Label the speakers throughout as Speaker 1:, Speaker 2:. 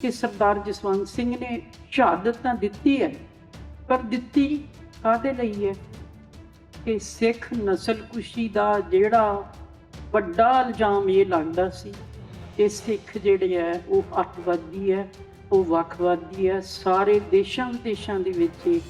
Speaker 1: ਕਿ ਸਰਦਾਰ ਜਸਵੰਤ ਸਿੰਘ ਨੇ ਸ਼ਹਾਦਤ ਤਾਂ ਦਿੱਤੀ ਹੈ, ਪਰ ਦਿੱਤੀ ਕਾਹਦੇ ਲਈ ਹੈ? ਕਿ ਸਿੱਖ ਨਸਲਕੁਸ਼ੀ ਦਾ ਜਿਹੜਾ ਵੱਡਾ ਇਲਜ਼ਾਮ ਇਹ ਲੱਗਦਾ ਸੀ ਕਿ ਸਿੱਖ ਜਿਹੜੇ ਹੈ, ਉਹ ਅੱਤਵਾਦੀ ਹੈ, ਉਹ ਵੱਖਵਾਦੀ ਹੈ। ਸਾਰੇ ਦੇਸ਼ਾਂ ਵਿਦੇਸ਼ਾਂ ਦੇ ਵਿੱਚ ਇਹ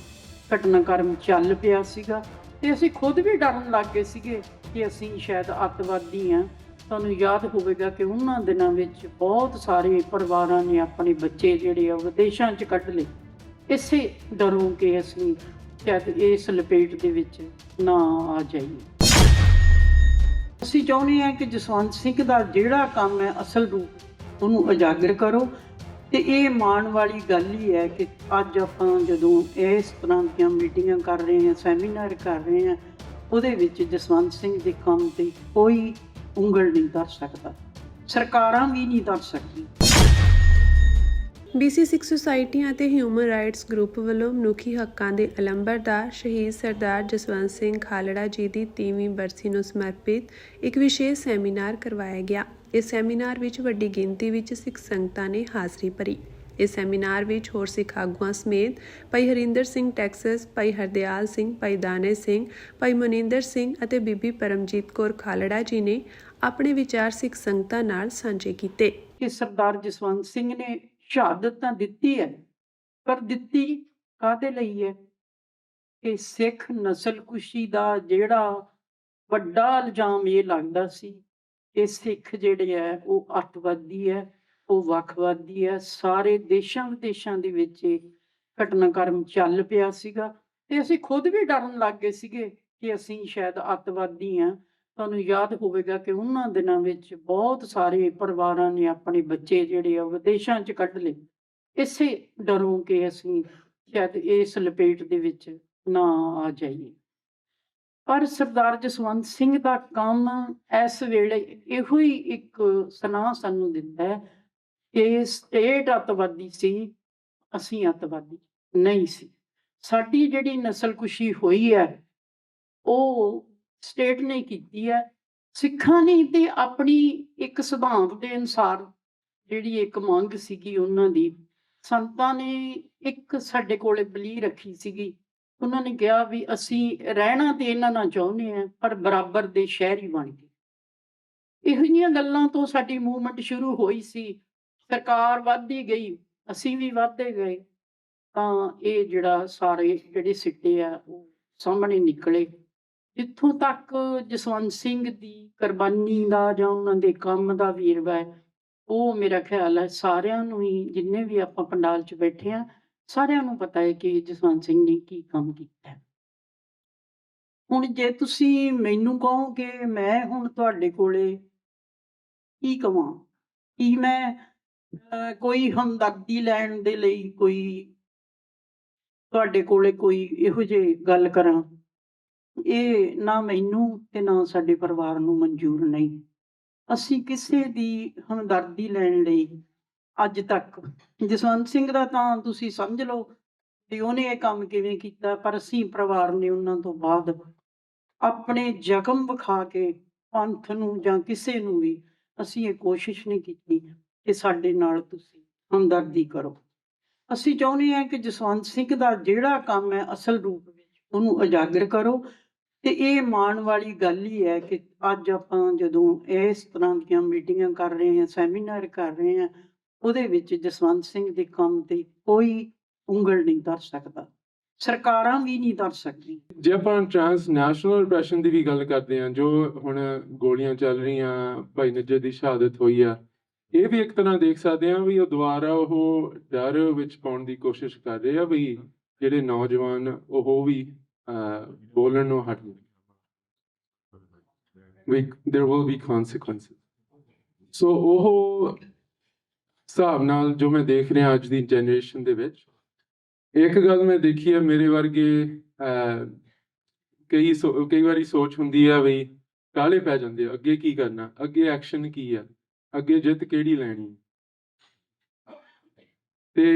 Speaker 1: ਘਟਨਾਕ੍ਰਮ ਚੱਲ ਪਿਆ ਸੀਗਾ ਤੇ ਅਸੀਂ ਖੁਦ ਵੀ ਡਰਨ ਲੱਗ ਗਏ ਸੀਗੇ ਕਿ ਅਸੀਂ ਸ਼ਾਇਦ ਅੱਤਵਾਦੀ ਹਾਂ। ਤੁਹਾਨੂੰ ਯਾਦ ਹੋਵੇਗਾ ਕਿ ਉਹਨਾਂ ਦਿਨਾਂ ਵਿੱਚ ਬਹੁਤ ਸਾਰੇ ਪਰਿਵਾਰਾਂ ਨੇ ਆਪਣੇ ਬੱਚੇ ਜਿਹੜੇ ਆ ਵਿਦੇਸ਼ਾਂ 'ਚ ਕੱਢ ਲਏ। ਇਸੇ ਡਰੋਂ ਕਿ ਅਸੀਂ ਸ਼ਾਇਦ ਇਸ ਲਪੇਟ ਦੇ ਵਿੱਚ ਨਾ ਆ ਜਾਈਏ। ਅਸੀਂ ਚਾਹੁੰਦੇ ਹਾਂ ਕਿ ਜਸਵੰਤ ਸਿੰਘ ਦਾ ਜਿਹੜਾ ਕੰਮ ਹੈ ਅਸਲ ਰੂਪ ਉਹਨੂੰ ਉਜਾਗਰ ਕਰੋ। ਤੇ ਇਹ ਮਾਣ ਵਾਲੀ ਗੱਲ ਹੀ ਹੈ ਕਿ ਅੱਜ ਆਪਾਂ ਜਦੋਂ ਇਸ ਤਰ੍ਹਾਂ ਦੀਆਂ ਮੀਟਿੰਗਾਂ ਕਰ ਰਹੇ ਹਾਂ, ਸੈਮੀਨਾਰ ਕਰ ਰਹੇ ਹਾਂ, ਉਹਦੇ ਵਿੱਚ ਜਸਵੰਤ ਸਿੰਘ ਦੇ ਕੰਮ ਤੇ ਕੋਈ ਉਂਗਲ ਨਹੀਂ ਧਰ ਸਕਦਾ। ਸਰਕਾਰਾਂ ਵੀ ਨਹੀਂ ਧਰ ਸਕਦੀ
Speaker 2: ਬੀਸੀ ਸਿੱਖ ਸੁਸਾਇਟੀਆਂ ਅਤੇ ਹਿਊਮਨ ਰਾਈਟਸ ਗਰੁੱਪ ਵੱਲੋਂ ਮਨੁੱਖੀ ਹੱਕਾਂ ਦੇ ਅਲੰਬਰਦਾਰ ਸ਼ਹੀਦ ਸਰਦਾਰ ਜਸਵੰਤ ਸਿੰਘ ਖਾਲੜਾ ਜੀ ਦੀ 30ਵੀਂ ਬਰਸੀ ਨੂੰ ਸਮਰਪਿਤ ਇੱਕ ਵਿਸ਼ੇਸ਼ ਸੈਮੀਨਾਰ ਕਰਵਾਇਆ ਗਿਆ। ਇਸ ਸੈਮੀਨਾਰ ਵਿੱਚ ਵੱਡੀ ਗਿਣਤੀ ਵਿੱਚ ਸਿੱਖ ਸੰਗਤਾਂ ਨੇ ਹਾਜ਼ਰੀ ਭਰੀ। ਇਸ ਸੈਮੀਨਾਰ ਵਿੱਚ ਹੋਰ ਸਿੱਖ ਆਗੂਆਂ ਸਮੇਤ ਭਾਈ ਹਰਿੰਦਰ ਸਿੰਘ ਟੈਕਸਸ, ਭਾਈ ਹਰਦਿਆਲ ਸਿੰਘ, ਭਾਈ ਦਾਨੇ ਸਿੰਘ, ਭਾਈ ਮਨਿੰਦਰ ਸਿੰਘ ਅਤੇ ਬੀਬੀ ਪਰਮਜੀਤ ਕੌਰ ਖਾਲੜਾ ਜੀ ਨੇ ਆਪਣੇ ਵਿਚਾਰ ਸਿੱਖ ਸੰਗਤਾਂ ਨਾਲ ਸਾਂਝੇ ਕੀਤੇ।
Speaker 1: ਕਿ ਸਰਦਾਰ ਜਸਵੰਤ ਸਿੰਘ ਨੇ ਸ਼ਹਾਦਤ ਤਾਂ ਦਿੱਤੀ ਹੈ, ਪਰ ਦਿੱਤੀ ਕਾਹਦੇ ਲਈ ਹੈ? ਕਿ ਸਿੱਖ ਨਸਲਕੁਸ਼ੀ ਦਾ ਜਿਹੜਾ ਵੱਡਾ ਇਲਜ਼ਾਮ ਇਹ ਲੱਗਦਾ ਸੀ ਕਿ ਸਿੱਖ ਜਿਹੜੇ ਹੈ, ਉਹ ਅੱਤਵਾਦੀ ਹੈ ਉਹ ਵੱਖਵਾਦੀ ਹੈ ਸਾਰੇ ਦੇਸ਼ਾਂ ਵਿਦੇਸ਼ਾਂ ਦੇ ਵਿੱਚ ਇਹ ਘਟਨਾਕ੍ਰਮ ਚੱਲ ਪਿਆ ਸੀਗਾ ਤੇ ਅਸੀਂ ਖੁਦ ਵੀ ਡਰਨ ਲੱਗ ਗਏ ਸੀਗੇ ਕਿ ਅਸੀਂ ਸ਼ਾਇਦ ਅੱਤਵਾਦੀ ਹਾਂ। ਤੁਹਾਨੂੰ ਯਾਦ ਹੋਵੇਗਾ ਕਿ ਉਹਨਾਂ ਦਿਨਾਂ ਵਿੱਚ ਬਹੁਤ ਸਾਰੇ ਪਰਿਵਾਰਾਂ ਨੇ ਆਪਣੇ ਬੱਚੇ ਜਿਹੜੇ ਆ ਵਿਦੇਸ਼ਾਂ 'ਚ ਕੱਢ ਲਏ। ਇਸੇ ਡਰੋਂ ਕਿ ਅਸੀਂ ਸ਼ਾਇਦ ਇਸ ਲਪੇਟ ਦੇ ਵਿੱਚ ਨਾ ਆ ਜਾਈਏ। ਪਰ ਸਰਦਾਰ ਜਸਵੰਤ ਸਿੰਘ ਦਾ ਕੰਮ ਇਸ ਵੇਲੇ ਇਹੋ ਹੀ ਇੱਕ ਸੁਨਾਹ ਸਾਨੂੰ ਦਿੰਦਾ ਹੈ ਕਿ ਸਟੇਟ ਅੱਤਵਾਦੀ ਸੀ, ਅਸੀਂ ਅੱਤਵਾਦੀ ਨਹੀਂ ਸੀ। ਸਾਡੀ ਜਿਹੜੀ ਨਸਲਕੁਸ਼ੀ ਹੋਈ ਹੈ, ਉਹ ਸਟੇਟ ਨੇ ਕੀਤੀ ਹੈ। ਸਿੱਖਾਂ ਨੇ ਤੇ ਆਪਣੀ ਇੱਕ ਸਿਧਾਂਤ ਦੇ ਅਨੁਸਾਰ ਜਿਹੜੀ ਇੱਕ ਮੰਗ ਸੀਗੀ ਉਹਨਾਂ ਦੀ, ਸੰਤਾਂ ਨੇ ਇੱਕ ਸਾਡੇ ਕੋਲੇ ਬਲੀ ਰੱਖੀ ਸੀਗੀ। ਉਹਨਾਂ ਨੇ ਕਿਹਾ ਵੀ ਅਸੀਂ ਰਹਿਣਾ ਤੇ ਇਹਨਾਂ ਨਾਲ ਚਾਹੁੰਦੇ ਆ ਪਰ ਬਰਾਬਰ ਦੇ ਸ਼ਹਿਰੀ ਬਣ ਗਏ। ਇਹੋ ਜਿਹੀਆਂ ਗੱਲਾਂ ਤੋਂ ਸਾਡੀ ਮੂਵਮੈਂਟ ਸ਼ੁਰੂ ਹੋਈ ਸੀ। ਸਰਕਾਰ ਵੱਧਦੀ ਗਈ, ਅਸੀਂ ਵੀ ਵੱਧਦੇ ਗਏ, ਤਾਂ ਇਹ ਜਿਹੜਾ ਸਾਰੇ ਜਿਹੜੇ ਸਿੱਟੇ ਆ, ਉਹ ਸਾਹਮਣੇ ਨਿਕਲੇ। ਜਿੱਥੋਂ ਤੱਕ ਜਸਵੰਤ ਸਿੰਘ ਦੀ ਕੁਰਬਾਨੀ ਦਾ ਜਾਂ ਉਹਨਾਂ ਦੇ ਕੰਮ ਦਾ ਵੇਰਵਾ ਹੈ, ਉਹ ਮੇਰਾ ਖਿਆਲ ਹੈ ਸਾਰਿਆਂ ਨੂੰ ਹੀ, ਜਿੰਨੇ ਵੀ ਆਪਾਂ ਪੰਡਾਲ 'ਚ ਬੈਠੇ ਆ ਸਾਰਿਆਂ ਨੂੰ ਪਤਾ ਹੈ ਕਿ ਜਸਵੰਤ ਸਿੰਘ ਨੇ ਕੀ ਕੰਮ ਕੀਤਾ। ਹੁਣ ਜੇ ਤੁਸੀਂ ਮੈਨੂੰ ਕਹੋ ਕਿ ਮੈਂ ਹੁਣ ਤੁਹਾਡੇ ਕੋਲੇ ਕੀ ਕਵਾਂ? ਕੀ ਮੈਂ ਕੋਈ ਹਮਦਰਦੀ ਲੈਣ ਦੇ ਲਈ ਕੋਈ ਤੁਹਾਡੇ ਕੋਲੇ ਕੋਈ ਇਹੋ ਜਿਹੇ ਗੱਲ ਕਰਾਂ, ਇਹ ਨਾ ਮੈਨੂੰ ਤੇ ਨਾ ਸਾਡੇ ਪਰਿਵਾਰ ਨੂੰ ਮਨਜ਼ੂਰ ਨਹੀਂ। ਅਸੀਂ ਕਿਸੇ ਦੀ ਹਮਦਰਦੀ ਲੈਣ ਲਈ ਅੱਜ ਤੱਕ, ਜਸਵੰਤ ਸਿੰਘ ਦਾ ਤਾਂ ਤੁਸੀਂ ਸਮਝ ਲਓ ਕਿ ਉਹਨੇ ਇਹ ਕੰਮ ਕਿਵੇਂ ਕੀਤਾ, ਪਰ ਅਸੀਂ ਪਰਿਵਾਰ ਨੇ ਉਹਨਾਂ ਤੋਂ ਬਾਅਦ ਆਪਣੇ ਜ਼ਖਮ ਵਿਖਾ ਕੇ ਪੰਥ ਨੂੰ ਜਾਂ ਕਿਸੇ ਨੂੰ ਵੀ ਅਸੀਂ ਇਹ ਕੋਸ਼ਿਸ਼ ਨਹੀਂ ਕੀਤੀ। ਕਿ ਸਾਡੇ ਨਾਲ ਤੁਸੀਂ ਹਮਦਰਦੀ ਕਰੋ। ਅਸੀਂ ਚਾਹੁੰਦੇ ਹਾਂ ਕਿ ਜਸਵੰਤ ਸਿੰਘ ਦਾ ਜਿਹੜਾ ਕੰਮ ਹੈ ਅਸਲ ਰੂਪ ਵਿੱਚ ਉਹਨੂੰ ਉਜਾਗਰ ਕਰੋ। ਤੇ ਇਹ ਮਾਣ ਵਾਲੀ ਗੱਲ ਹੀ ਹੈ ਕਿ ਅੱਜ ਆਪਾਂ ਜਦੋਂ ਇਸ ਤਰ੍ਹਾਂ ਦੀਆਂ ਮੀਟਿੰਗਾਂ ਕਰ ਰਹੇ ਹਾਂ, ਸੈਮੀਨਾਰ ਕਰ ਰਹੇ ਹਾਂ, ਉਹਦੇ ਵਿੱਚ ਜਸਵੰਤ ਸਿੰਘ ਦੇ ਕੰਮ ਤੇ ਕੋਈ ਉਂਗਲ ਨਹੀਂ ਧਰ ਸਕਦਾ। ਸਰਕਾਰਾਂ ਵੀ ਨਹੀਂ ਧਰ ਸਕਦੀ
Speaker 3: ਜੇ ਆਪਾਂ ਟ੍ਰਾਂਸ ਨੈਸ਼ਨਲ ਰਿਪਰੈਸ਼ਨ ਦੀ ਵੀ ਗੱਲ ਕਰਦੇ ਹਾਂ, ਜੋ ਹੁਣ ਗੋਲੀਆਂ ਚੱਲ ਰਹੀਆਂ, ਭਾਈ ਨਜਰ ਦੀ ਸ਼ਹਾਦਤ ਹੋਈ ਆ ਇਹ ਵੀ ਇੱਕ ਤਰ੍ਹਾਂ ਦੇਖ ਸਕਦੇ ਹਾਂ ਵੀ ਉਹ ਦੁਬਾਰਾ ਉਹ ਡਰ ਵਿੱਚ ਪਾਉਣ ਦੀ ਕੋਸ਼ਿਸ਼ ਕਰ ਰਹੇ ਆ ਵੀ ਜਿਹੜੇ ਨੌਜਵਾਨ ਉਹ ਵੀ ਬੋਲਣ ਨੂੰ ਹਟ ਜਾਣ। ਵੀ there will be consequences ਸੋ ਉਹ ਹਿਸਾਬ ਨਾਲ ਜੋ ਮੈਂ ਦੇਖ ਰਿਹਾ ਅੱਜ ਦੀ ਜਨਰੇਸ਼ਨ ਦੇ ਵਿੱਚ ਇੱਕ ਗੱਲ ਮੈਂ ਦੇਖੀ ਹੈ ਮੇਰੇ ਵਰਗੇ ਕਈ ਸੋ- ਕਈ ਵਾਰੀ ਸੋਚ ਹੁੰਦੀ ਆ ਵੀ ਕਾਲੇ ਪੈ ਜਾਂਦੇ ਆ ਅੱਗੇ ਕੀ ਕਰਨਾ ਅੱਗੇ ਐਕਸ਼ਨ ਕੀ ਆ? ਅੱਗੇ ਜਿੱਤ ਕਿਹੜੀ ਲੈਣੀ ਤੇ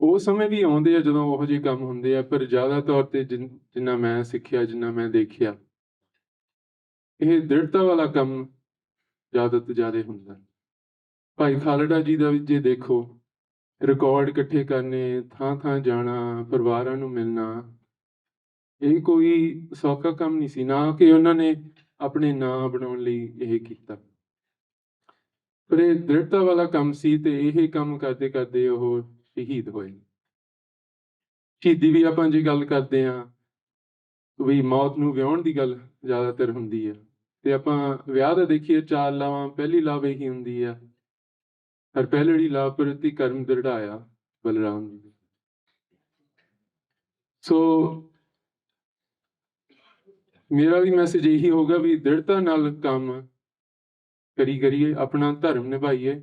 Speaker 3: ਉਹ ਸਮੇਂ ਵੀ ਆਉਂਦੇ ਆ ਜਦੋਂ ਉਹੋ ਜਿਹੇ ਕੰਮ ਹੁੰਦੇ ਆ, ਪਰ ਜ਼ਿਆਦਾ ਤੌਰ ਤੇ ਜਿੰਨਾ ਮੈਂ ਸਿੱਖਿਆ, ਜਿੰਨਾ ਮੈਂ ਦੇਖਿਆ, ਇਹ ਦ੍ਰਿੜਤਾ ਵਾਲਾ ਕੰਮ ਜ਼ਿਆਦਾ ਤੋਂ ਜ਼ਿਆਦਾ ਹੁੰਦਾ। ਭਾਈ ਖਾਲੜਾ ਜੀ ਦਾ ਵੀ ਜੇ ਦੇਖੋ, ਰਿਕਾਰਡ ਇਕੱਠੇ ਕਰਨੇ, ਥਾਂ ਥਾਂ ਜਾਣਾ, ਪਰਿਵਾਰਾਂ ਨੂੰ ਮਿਲਣਾ, ਇਹ ਕੋਈ ਸੌਖਾ ਕੰਮ ਨਹੀਂ ਸੀ। ਨਾ ਕਿ ਉਹਨਾਂ ਨੇ ਆਪਣੇ ਨਾਂ ਬਣਾਉਣ ਲਈ ਇਹ ਕੀਤਾ। ਪਰ ਇਹ ਦ੍ਰਿੜਤਾ ਵਾਲਾ ਕੰਮ ਸੀ ਤੇ ਇਹ ਕੰਮ ਕਰਦੇ ਕਰਦੇ ਉਹ ਸ਼ਹੀਦ ਹੋਏ। ਸ਼ਹੀਦੀ ਵੀ ਆਪਾਂ ਜੇ ਗੱਲ ਕਰਦੇ ਆ ਵੀ ਮੌਤ ਨੂੰ ਵਿਆਉਣ ਦੀ ਗੱਲ ਜ਼ਿਆਦਾਤਰ ਹੁੰਦੀ ਹੈ ਤੇ ਆਪਾਂ ਵਿਆਹ ਦਾ ਦੇਖੀਏ, ਚਾਰ ਲਾਵਾਂ, ਪਹਿਲੀ ਲਾਭ ਇਹੀ ਹੁੰਦੀ ਆ। ਹਰ ਪਹਿਲੜੀ ਲਾਭ ਪ੍ਰਤੀ ਕਰਮ ਦ੍ਰਿੜਾਇਆ ਬਲਰਾਮ ਜੀ ਸੋ ਮੇਰਾ ਵੀ ਮੈਸੇਜ ਇਹੀ ਹੋਗਾ ਵੀ ਦ੍ਰਿੜਤਾ ਨਾਲ ਕੰਮ ਕਰੀ ਕਰੀਏ, ਆਪਣਾ ਧਰਮ ਨਿਭਾਈਏ।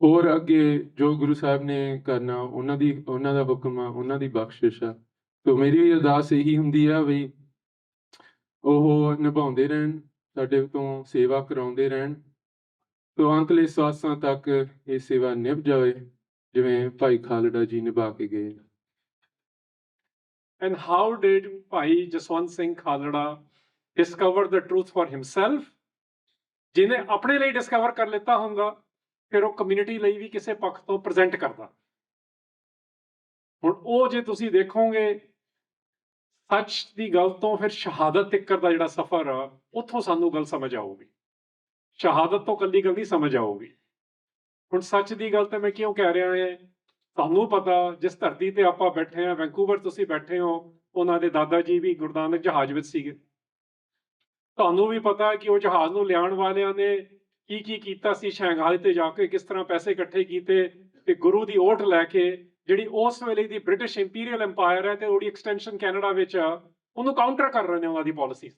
Speaker 3: ਹੋਰ ਅੱਗੇ ਜੋ ਗੁਰੂ ਸਾਹਿਬ ਨੇ ਕਰਨਾ, ਉਹਨਾਂ ਦੀ, ਉਹਨਾਂ ਦਾ ਹੁਕਮ ਆ, ਉਹਨਾਂ ਦੀ ਬਖਸ਼ਿਸ਼ ਆ। ਸੋ ਮੇਰੀ ਵੀ ਅਰਦਾਸ ਇਹੀ ਹੁੰਦੀ ਆ ਵੀ ਉਹ ਨਿਭਾਉਂਦੇ ਰਹਿਣ, ਸਾਡੇ ਤੋਂ ਸੇਵਾ ਕਰਾਉਂਦੇ ਰਹਿਣ। ਤੋਂ ਅੰਤਲੇ ਸਵਾਸਾਂ ਤੱਕ ਇਹ ਸੇਵਾ ਨਿਭ ਜਾਵੇ, ਜਿਵੇਂ ਭਾਈ ਖਾਲੜਾ ਜੀ ਨਿਭਾ ਕੇ ਗਏ।
Speaker 4: And how did Bhai Jaswant Singh Khalada discover the truth for himself? ਜਿਹਨੇ ਆਪਣੇ ਲਈ ਡਿਸਕਵਰ ਕਰ ਲਿੱਤਾ ਹੁੰਦਾ ਫਿਰ ਉਹ ਕਮਿਊਨਿਟੀ ਲਈ ਵੀ ਕਿਸੇ ਪੱਖ ਤੋਂ ਪ੍ਰੈਜ਼ੈਂਟ ਕਰਦਾ ਹੁਣ ਉਹ ਜੇ ਤੁਸੀਂ ਦੇਖੋਗੇ ਸੱਚ ਦੀ ਗੱਲ ਤੋਂ ਫਿਰ ਸ਼ਹਾਦਤ ਤੱਕ ਦਾ ਜਿਹੜਾ ਸਫ਼ਰ ਆ ਉੱਥੋਂ ਸਾਨੂੰ ਗੱਲ ਸਮਝ ਆਊਗੀ ਸ਼ਹਾਦਤ ਤੋਂ ਕੱਲੀ ਗੱਲ ਨਹੀਂ ਸਮਝ ਆਊਗੀ ਹੁਣ ਸੱਚ ਦੀ ਗੱਲ ਤੇ ਮੈਂ ਕਿਉਂ ਕਹਿ ਰਿਹਾ ਹਾਂ ਤੁਹਾਨੂੰ ਪਤਾ, ਜਿਸ ਧਰਤੀ ਤੇ ਆਪਾਂ ਬੈਠੇ ਆ ਵੈਂਕੂਵਰ ਤੁਸੀਂ ਬੈਠੇ ਹੋ, ਉਹਨਾਂ ਦੇ ਦਾਦਾ ਜੀ ਵੀ ਗੁਰੂ ਨਾਨਕ ਜਹਾਜ਼ ਵਿੱਚ ਸੀਗੇ। ਤੁਹਾਨੂੰ ਵੀ ਪਤਾ ਕਿ ਉਹ ਜਹਾਜ਼ ਨੂੰ ਲਿਆਉਣ ਵਾਲਿਆਂ ਨੇ ਕੀ ਕੀ ਕੀਤਾ ਸੀ ਸ਼ੰਘਾਈ ਤੇ ਜਾ ਕੇ ਕਿਸ ਤਰ੍ਹਾਂ ਪੈਸੇ ਇਕੱਠੇ ਕੀਤੇ ਤੇ ਗੁਰੂ ਦੀ ਓਟ ਲੈ ਕੇ ਜਿਹੜੀ ਉਸ ਵੇਲੇ ਦੀ ਬ੍ਰਿਟਿਸ਼ ਇੰਪੀਰੀਅਲ ਐਮਪਾਇਰ ਹੈ ਤੇ ਉਹਦੀ ਐਕਸਟੈਂਸ਼ਨ ਕੈਨੇਡਾ ਵਿੱਚ ਆ, ਉਹਨੂੰ ਕਾਊਂਟਰ ਕਰ ਰਹੇ ਨੇ ਉਹਨਾਂ ਦੀ ਪਾਲਿਸੀ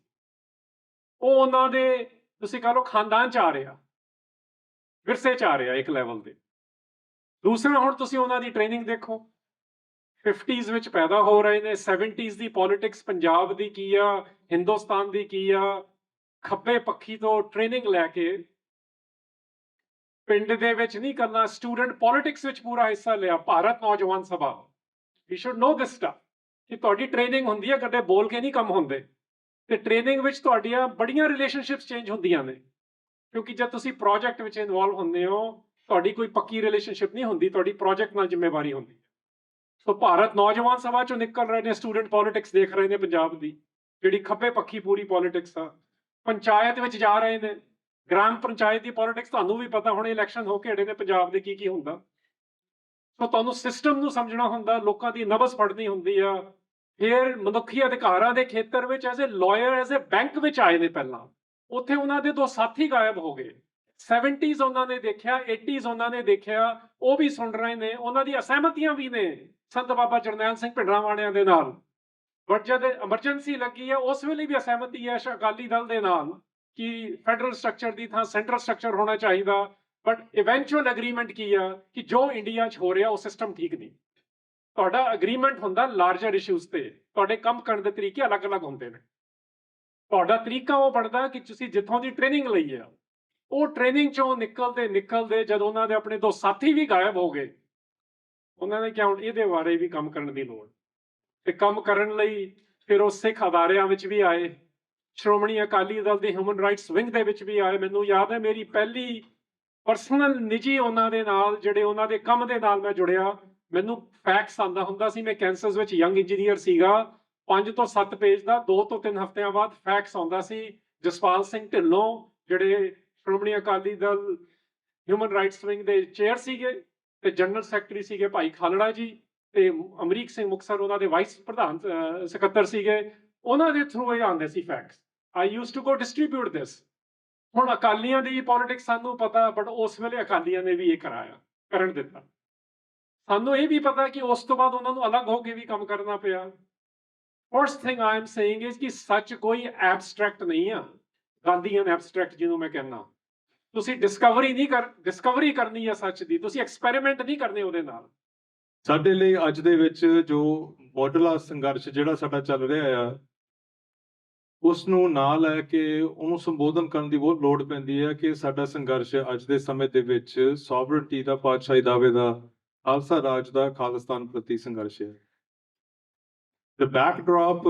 Speaker 4: ਉਹ ਉਹਨਾਂ ਦੇ, ਤੁਸੀਂ ਕਹ ਲਓ, ਖਾਨਦਾਨ ਚ ਆ ਰਿਹਾ। ਵਿਰਸੇ ਚ ਆ ਰਿਹਾ ਇੱਕ ਲੈਵਲ ਤੇ। ਦੂਸਰਾ ਹੁਣ ਤੁਸੀਂ ਉਹਨਾਂ ਦੀ ਟ੍ਰੇਨਿੰਗ ਦੇਖੋ। 50s ਵਿੱਚ ਪੈਦਾ ਹੋ ਰਹੇ ਨੇ 70s ਦੀ ਪੋਲਿਟਿਕਸ ਪੰਜਾਬ ਦੀ ਕੀ ਆ, ਹਿੰਦੁਸਤਾਨ ਦੀ ਕੀ ਆ, ਖੱਬੇ ਪੱਖੀ ਤੋਂ ਟ੍ਰੇਨਿੰਗ ਲੈ ਕੇ ਪਿੰਡ ਦੇ ਵਿੱਚ ਨਹੀਂ ਕਰਨਾ ਸਟੂਡੈਂਟ ਪੋਲਿਟਿਕਸ ਵਿੱਚ ਪੂਰਾ ਹਿੱਸਾ ਲਿਆ, Bharat Naujawan Sabha. You should know this stuff ਕਿ ਤੁਹਾਡੀ ਟ੍ਰੇਨਿੰਗ ਹੁੰਦੀ ਹੈ ਕਦੇ ਬੋਲ ਕੇ ਨਹੀਂ ਕੰਮ ਹੁੰਦੇ। ਤੇ ਟ੍ਰੇਨਿੰਗ ਵਿੱਚ ਤੁਹਾਡੀਆਂ ਬੜੀਆਂ ਰਿਲੇਸ਼ਨਸ਼ਿਪਸ ਚੇਂਜ ਹੁੰਦੀਆਂ ਨੇ। ਕਿਉਂਕਿ ਜਦ ਤੁਸੀਂ ਪ੍ਰੋਜੈਕਟ ਵਿੱਚ ਇਨਵੋਲਵ ਹੁੰਦੇ ਹੋ ਤੁਹਾਡੀ ਕੋਈ ਪੱਕੀ ਰਿਲੇਸ਼ਨਸ਼ਿਪ ਨਹੀਂ ਹੁੰਦੀ, ਤੁਹਾਡੀ ਪ੍ਰੋਜੈਕਟ ਨਾਲ ਜ਼ਿੰਮੇਵਾਰੀ ਹੁੰਦੀ ਹੈ। ਸੋ ਭਾਰਤ ਨੌਜਵਾਨ ਸਭਾ ਚੋਂ ਨਿਕਲ ਰਹੇ ਨੇ ਸਟੂਡੈਂਟ ਪੋਲਿਟਿਕਸ ਦੇਖ ਰਹੇ ਨੇ ਪੰਜਾਬ ਦੀ, ਜਿਹੜੀ ਖੱਬੇ ਪੱਖੀ ਪੂਰੀ ਪੋਲਿਟਿਕਸ ਆ। ਪੰਚਾਇਤ ਵਿੱਚ ਜਾ ਰਹੇ ਨੇ, ਗ੍ਰਾਮ ਪੰਚਾਇਤ ਦੀ ਪੋਲਿਟਿਕਸ ਤੁਹਾਨੂੰ ਵੀ ਪਤਾ, ਹੁਣ ਇਲੈਕਸ਼ਨ ਹੋ ਕੇ ਹੜੇ ਨੇ ਪੰਜਾਬ ਦੇ ਕੀ ਕੀ ਹੁੰਦਾ। ਸੋ ਤੁਹਾਨੂੰ ਸਿਸਟਮ ਨੂੰ ਸਮਝਣਾ ਹੁੰਦਾ, ਲੋਕਾਂ ਦੀ ਨਬਜ਼ ਫੜਨੀ ਹੁੰਦੀ ਆ। ਫਿਰ ਮਨੁੱਖੀ ਅਧਿਕਾਰਾਂ ਦੇ ਖੇਤਰ ਵਿੱਚ as a lawyer as a bank ਵਿੱਚ ਆਏ ਨੇ ਪਹਿਲਾਂ। ਉੱਥੇ ਉਹਨਾਂ ਦੇ ਦੋ ਸਾਥੀ ਗਾਇਬ ਹੋ ਗਏ। 70s ਉਹਨਾਂ ਨੇ ਦੇਖਿਆ 80s ਉਹਨਾਂ ਨੇ ਦੇਖਿਆ, ਉਹ ਵੀ ਸੁਣ ਰਹੇ ਨੇ, ਉਹਨਾਂ ਦੀ ਅਸਹਿਮਤੀਆਂ ਵੀ ਨੇ ਸੰਤ ਬਾਬਾ ਜਰਨੈਲ ਸਿੰਘ ਭਿੰਡਰਾਂ ਵਾਲਿਆਂ ਦੇ ਨਾਲ। ਬਟ ਜਦ ਐਮਰਜੈਂਸੀ ਲੱਗੀ ਹੈ, ਉਸ ਵੇਲੇ ਵੀ ਅਸਹਿਮਤੀ ਹੈ ਸ਼- ਅਕਾਲੀ ਦਲ ਦੇ ਨਾਲ ਕਿ ਫੈਡਰਲ ਸਟਰਕਚਰ ਦੀ ਥਾਂ ਸੈਂਟਰਲ ਸਟਰਕਚਰ ਹੋਣਾ ਚਾਹੀਦਾ। ਬਟ ਇਵੈਂਚੁਅਲ ਐਗਰੀਮੈਂਟ ਕੀ ਆ ਕਿ ਜੋ ਇੰਡੀਆ 'ਚ ਹੋ ਰਿਹਾ, ਉਹ ਸਿਸਟਮ ਠੀਕ ਨਹੀਂ। ਤੁਹਾਡਾ ਐਗਰੀਮੈਂਟ ਹੁੰਦਾ ਲਾਰਜਰ ਇਸ਼ੂਜ਼ ਤੇ। ਤੁਹਾਡੇ ਕੰਮ ਕਰਨ ਦੇ ਤਰੀਕੇ ਅਲੱਗ-ਅਲੱਗ ਹੁੰਦੇ ਨੇ। ਤੁਹਾਡਾ ਤਰੀਕਾ ਉਹ ਬਣਦਾ ਕਿ ਤੁਸੀਂ ਜਿੱਥੋਂ ਦੀ ਟ੍ਰੇਨਿੰਗ ਲਈ ਆ ਉਹ ਟ੍ਰੇਨਿੰਗ ਚੋਂ ਨਿਕਲਦੇ ਨਿਕਲਦੇ ਜਦ ਉਹਨਾਂ ਦੇ ਆਪਣੇ ਦੋ ਸਾਥੀ ਵੀ ਗਾਇਬ ਹੋ ਗਏ, ਉਹਨਾਂ ਨੇ ਕਿਹਾ, ਹੁਣ ਇਹਦੇ ਬਾਰੇ ਵੀ ਕੰਮ ਕਰਨ ਦੀ ਲੋੜ। ਤੇ ਕੰਮ ਕਰਨ ਲਈ ਫਿਰ ਉਹ ਸਿੱਖ ਅਦਾਰਿਆਂ ਵਿੱਚ ਵੀ ਆਏ, ਸ਼੍ਰੋਮਣੀ ਅਕਾਲੀ ਦਲ ਦੇ ਹਿਊਮਨ ਰਾਈਟਸ ਵਿੰਗ ਦੇ ਵਿੱਚ ਵੀ ਆਏ। ਮੈਨੂੰ ਯਾਦ ਹੈ ਮੇਰੀ ਪਹਿਲੀ ਪਰਸਨਲ ਨਿੱਜੀ ਉਹਨਾਂ ਦੇ ਨਾਲ, ਜਿਹੜੇ ਉਹਨਾਂ ਦੇ ਕੰਮ ਦੇ ਨਾਲ ਮੈਂ ਜੁੜਿਆ, ਮੈਨੂੰ ਫੈਕਸ ਆਂਦਾ ਹੁੰਦਾ ਸੀ, ਮੈਂ ਕੈਂਸਰਸ ਵਿੱਚ ਯੰਗ ਇੰਜੀਨੀਅਰ ਸੀਗਾ 5 ਤੋਂ 7 ਪੇਜ ਦਾ 2 ਤੋਂ 3 ਹਫ਼ਤਿਆਂ ਬਾਅਦ ਫੈਕਸ ਆਉਂਦਾ ਸੀ। ਜਸਪਾਲ ਸਿੰਘ ਢਿੱਲੋਂ, ਜਿਹੜੇ Shiromani Akali Dal human rights wing ਦੇ ਚੇਅਰ ਸੀਗੇ ਤੇ ਜਨਰਲ ਸੈਕਟਰੀ ਸੀਗੇ ਭਾਈ ਖਾਲੜਾ ਜੀ ਤੇ ਅਮਰੀਕ ਸਿੰਘ ਮੁਕਸਰ ਉਹਨਾਂ ਦੇ ਵਾਈਸ ਪ੍ਰਧਾਨ ਸਕੱਤਰ ਸੀਗੇ। ਉਹਨਾਂ ਦੇ ਥਰੂ ਇਹ ਆਉਂਦੇ ਸੀ facts I used to go distribute this ਹੁਣ ਅਕਾਲੀਆਂ ਦੀ ਪੋਲਿਟਿਕਸ ਸਾਨੂੰ ਪਤਾ ਬਟ ਉਸ ਵੇਲੇ ਅਕਾਲੀਆਂ ਨੇ ਵੀ ਇਹ ਕਰਾਇਆ, ਕਰਨ ਦਿੱਤਾ। ਸਾਨੂੰ ਇਹ ਵੀ ਪਤਾ ਕਿ ਉਸ ਤੋਂ ਬਾਅਦ ਉਹਨਾਂ ਨੂੰ ਅਲੱਗ ਹੋ ਕੇ ਵੀ ਕੰਮ ਕਰਨਾ ਪਿਆ। First thing I am saying is ਕਿ ਸੱਚ ਕੋਈ ਐਬਸਟ੍ਰੈਕਟ ਨਹੀਂ ਆ। ਗਾਂਧੀਅਨ ਐਬਸਟ੍ਰੈਕਟ ਜਿਹਨੂੰ ਮੈਂ ਕਹਿੰਦਾ। ਤੁਸੀਂ ਡਿਸਕਵਰੀ ਨਹੀਂ ਕਰ ਡਿਸਕਵਰੀ ਕਰਨੀ ਹੈ ਸੱਚ ਦੀ। ਤੁਸੀਂ ਐਕਸਪੈਰੀਮੈਂਟ ਨਹੀਂ ਕਰਨੇ ਉਹਦੇ ਨਾਲ।
Speaker 5: ਸਾਡੇ ਲਈ ਅੱਜ ਦੇ ਵਿੱਚ ਜੋ ਮੋਡਲਾ ਸੰਘਰਸ਼ ਜਿਹੜਾ ਸਾਡਾ ਚੱਲ ਰਿਹਾ ਆ ਉਸ ਨੂੰ ਨਾਲ ਲੈ ਕੇ ਉਹਨੂੰ ਸੰਬੋਧਨ ਕਰਨ ਦੀ ਬਹੁਤ ਲੋੜ ਪੈਂਦੀ ਹੈ ਕਿ ਸਾਡਾ ਸੰਘਰਸ਼ ਅੱਜ ਦੇ ਸਮੇਂ ਦੇ ਵਿੱਚ ਸੋਵਰਨਟੀ ਦਾ, ਪਾਤਸ਼ਾਹੀ ਦਾਅਵੇ ਦਾ, ਖਾਲਸਾ ਰਾਜ ਦਾ, ਖਾਲਿਸਤਾਨ ਪ੍ਰਤੀ ਸੰਘਰਸ਼ ਹੈ The backdrop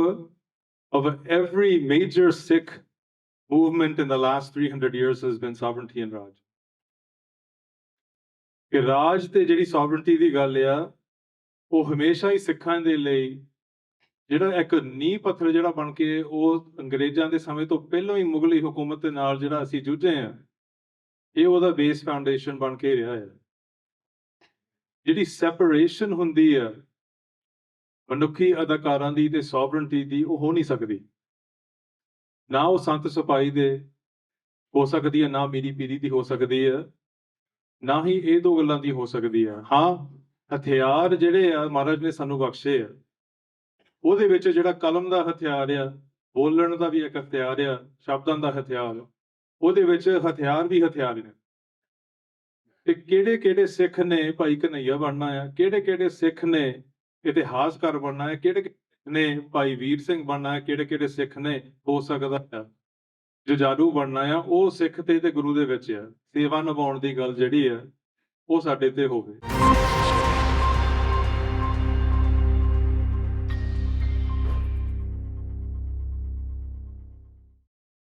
Speaker 5: of every major Sikh movement in the last 300 years has been sovereignty and Raj. ਕਿ ਰਾਜ ਤੇ ਜਿਹੜੀ ਸੋਵਰਨਟੀ ਦੀ ਗੱਲ ਆ ਉਹ ਹਮੇਸ਼ਾ ਹੀ ਸਿੱਖਾਂ ਦੇ ਲਈ ਜਿਹੜਾ ਇੱਕ ਨੀਂਹ ਪੱਥਰ ਜਿਹੜਾ ਬਣ ਕੇ ਉਹ ਅੰਗਰੇਜ਼ਾਂ ਦੇ ਸਮੇਂ ਤੋਂ ਪਹਿਲਾਂ ਹੀ ਮੁਗਲੀ ਹਕੂਮਤ ਦੇ ਨਾਲ ਜਿਹੜਾ ਅਸੀਂ ਜੂਝੇ ਆ ਇਹ ਉਹਦਾ ਬੇਸ ਫਾਊਂਡੇਸ਼ਨ ਬਣ ਕੇ ਰਿਹਾ ਹੈ ਜਿਹੜੀ ਸੈਪਰੇਸ਼ਨ ਹੁੰਦੀ ਆ ਮਨੁੱਖੀ ਅਧਿਕਾਰਾਂ ਦੀ ਤੇ ਸੋਵਰਨਟੀ ਦੀ ਉਹ ਹੋ ਨਹੀਂ ਸਕਦੀ ਨਾ ਉਹ ਸੰਤ ਸਿਪਾਹੀ ਦੇ ਹੋ ਸਕਦੀ ਹੈ ਨਾ ਮੀਰੀ ਪੀਰੀ ਦੀ ਹੋ ਸਕਦੀ ਹੈ ਨਾ ਹੀ ਇਹ ਦੋ ਗੱਲਾਂ ਦੀ ਹੋ ਸਕਦੀ ਹੈ ਹਾਂ, ਹਥਿਆਰ ਜਿਹੜੇ ਆ, ਮਹਾਰਾਜ ਨੇ ਸਾਨੂੰ ਬਖਸ਼ੇ ਆ। ਉਹਦੇ ਵਿੱਚ ਜਿਹੜਾ ਕਲਮ ਦਾ ਹਥਿਆਰ ਆ, ਬੋਲਣ ਦਾ ਵੀ ਇੱਕ ਹਥਿਆਰ ਆ, ਸ਼ਬਦਾਂ ਦਾ ਹਥਿਆਰ, ਉਹਦੇ ਵਿੱਚ ਹਥਿਆਰ ਵੀ ਹਥਿਆਰ ਨੇ। ਤੇ ਕਿਹੜੇ ਕਿਹੜੇ ਸਿੱਖ ਨੇ ਭਾਈ ਕਨਈਆ ਬਣਨਾ ਆ ਕਿਹੜੇ ਕਿਹੜੇ ਸਿੱਖ ਨੇ ਇਤਿਹਾਸਕਾਰ ਬਣਨਾ ਹੈ ਕਿਹੜੇ ਨੇ ਭਾਈ ਵੀਰ ਸਿੰਘ ਬਣਨਾ ਹੈ, ਕਿਹੜੇ ਕਿਹੜੇ ਸਿੱਖ ਨੇ, ਹੋ ਸਕਦਾ ਹੈ। ਜੁਝਾਰੂ ਬਣਨਾ ਆ ਉਹ ਸਿੱਖ ਤੇ ਤੇ ਗੁਰੂ ਦੇ ਵਿੱਚ ਆ ਸੇਵਾ ਨਿਭਾਉਣ ਦੀ ਗੱਲ ਜਿਹੜੀ ਆ ਉਹ ਸਾਡੇ ਤੇ ਹੋਵੇ।